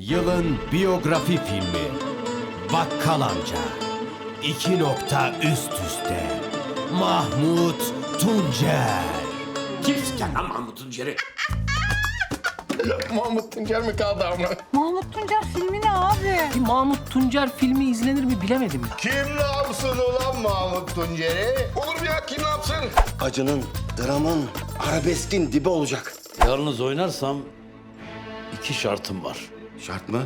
Yılın biyografi filmi Bakkal Amca İki nokta üst üste Mahmut Tuncer Kimsin lan Mahmut Tuncer'i? Mahmut Tuncer mi kaldı ama? Mahmut Tuncer filmi ne abi? Bir Mahmut Tuncer filmi izlenir mi bilemedim ya. Kim ne yapsın ulan Mahmut Tuncer'i? Olur mu ya kim ne yapsın? Acının, dramın, arabeskin dibi olacak. Yalnız oynarsam iki şartım var. Şart mı?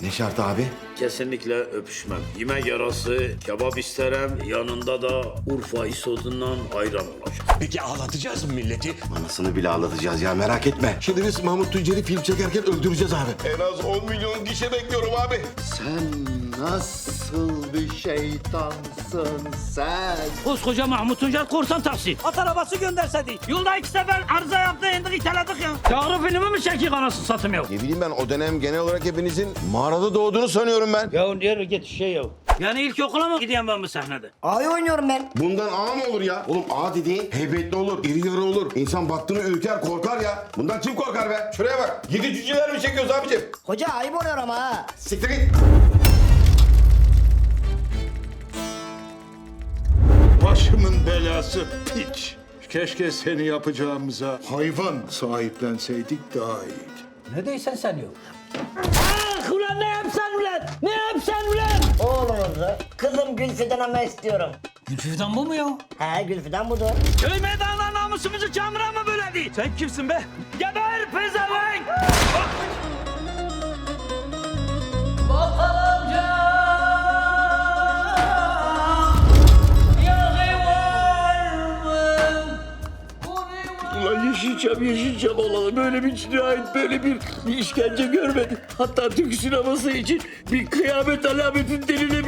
Ne şartı abi? Kesinlikle öpüşmem. Yemek yarası, kebap isterim. Yanında da Urfa isodundan ayran olacak. Peki ağlatacağız mı milleti? Anasını bile ağlatacağız ya merak etme. Şimdi biz Mahmut Tuncer'i film çekerken öldüreceğiz abi. En az 10 milyon gişe bekliyorum abi. Sen nasıl bir şeytansın sen? Koskoca Mahmut Tuncer korsan taksi. At arabası gönderseydi. Yolda iki sefer arıza yaptı indik iteladık ya. Teori filmi mi çekiyor anasını satım ya? Ne bileyim ben o dönem genel olarak hepinizin mağarada doğduğunu sanıyorum ben. Ya diğer git şey ya. Yani ilkokula mı gideyim ben bu sahnede? Ağabey oynuyorum ben. Bundan ağa mı olur ya? Oğlum ağa dediğin heybetli olur, iri yarı olur. İnsan baktığını ürker, korkar ya. Bundan kim korkar be? Şuraya bak. Yedi cüceler mi çekiyoruz abicim? Hoca ayıp oluyor ama ha. Siktir git. Başımın belası piç. Keşke seni yapacağımıza hayvan sahiplenseydik daha iyiydi. Ne değilsen sen yok. Ah ulan ne yapsan ulan? Ne yapsan ulan? Oğlumuzu kızım Gülfidan ama istiyorum. Gülfü'den bu mu ya? He Gülfidan budur. Köy meydanına namusumuzu çamura mı böyle değil? Sen kimsin be? Geber pezevenk! Ulan Yeşilçam Yeşilçam olalı böyle bir cinayet, böyle bir, bir işkence görmedim. Hatta Türk sineması için bir kıyamet alametin denilebilir.